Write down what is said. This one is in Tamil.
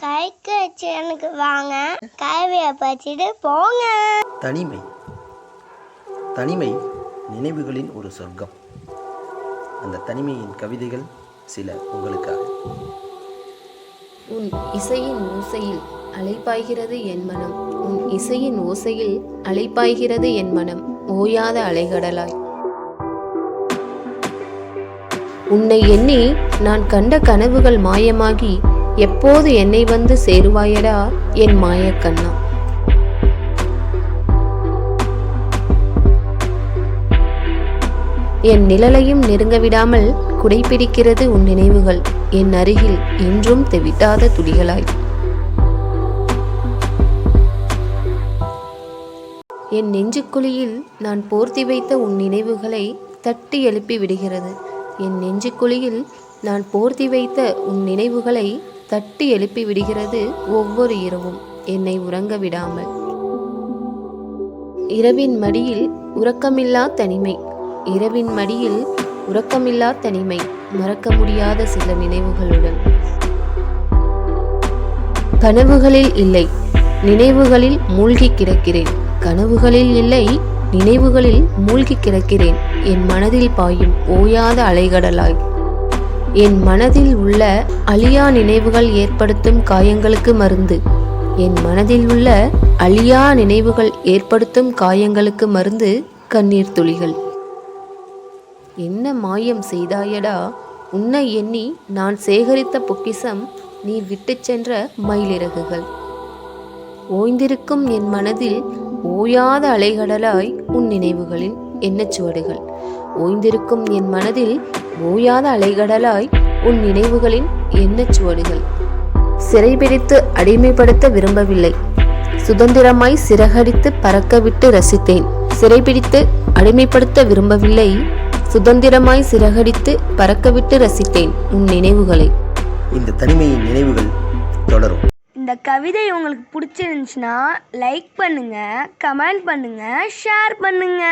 கைக்கு வச்சு எனக்கு வாங்க. கைவியை பறிச்சுட்டு போங்க. தனிமை. தனிமை நினைவுகளின் ஒரு சொர்க்கம். அந்த தனிமையின் கவிதைகள் சில உங்களுக்காக. உன் இசையின் ஓசையில் அலைப்பாய்கிறது என் மனம். உன் இசையின் ஓசையில் அலைப்பாய்கிறது என் மனம். ஓயாத அலைகடலாய். உன்னை எண்ணி நான் கண்ட கனவுகள் மாயமாகி எப்போது என்னை வந்து சேருவாயடா என் மாயக்கண்ணா? என் நிழலையும் நெருங்க விடாமல் குடைப்பிடிக்கிறது உன் நினைவுகள். என் அருகில் என்றும் தெவிட்டாத துளிகளாய். என் நெஞ்சுக்குழியில் நான் போர்த்தி வைத்த உன் நினைவுகளை தட்டி எழுப்பி விடுகிறது. என் நெஞ்சுக்குழியில் நான் போர்த்தி வைத்த உன் நினைவுகளை தட்டி எழுப்பி விடுகிறது ஒவ்வொரு இரவும். என்னை உறங்க விடாமல். இரவின் மடியில் உறக்கமில்லா தனிமை. இரவின் மடியில் உறக்கமில்லா தனிமை. மறக்க முடியாத சில நினைவுகளுடன். கனவுகளில் இல்லை. நினைவுகளில் மூழ்கி கிடக்கிறேன். கனவுகளில் இல்லை. நினைவுகளில் மூழ்கி கிடக்கிறேன். என் மனதில் பாயும் ஓயாத அலைகடலாய். என் மனதில் உள்ள அழியா நினைவுகள் ஏற்படுத்தும் காயங்களுக்கு மருந்து. என் மனதில் உள்ள அழியா நினைவுகள் ஏற்படுத்தும் காயங்களுக்கு மருந்து கண்ணீர் துளிகள். என்ன மாயம் செய்தாயடா? உன்னை எண்ணி நான் சேகரித்த பொக்கிசம் நீ விட்டுச் சென்ற மயிலிறகுகள். ஓய்ந்திருக்கும் என் மனதில் ஓயாத அலைகடலாய் உன் நினைவுகளின் எண்ணச்சுவடுகள் ஓய்ந்திருக்கும் என் மனதில் ஓயாத அலைகடலாய் உன் நினைவுகளின் எண்ணச்சுவடுகள் சிறைபிடித்து அடிமைப்படுத்த விரும்பவில்லை. சுதந்திரமாய் சிறகடித்து பறக்க விட்டு ரசித்தேன் சிறைபிடித்து அடிமைப்படுத்த விரும்பவில்லை. சுதந்திரமாய் சிறகடித்து பறக்கவிட்டு ரசித்தேன் உன் நினைவுகளை. இந்த தனிமையின் நினைவுகள் தொடரும். இந்த கவிதை உங்களுக்கு பிடிச்சிருந்துச்சுன்னா லைக் பண்ணுங்க கமெண்ட் பண்ணுங்க ஷேர் பண்ணுங்க.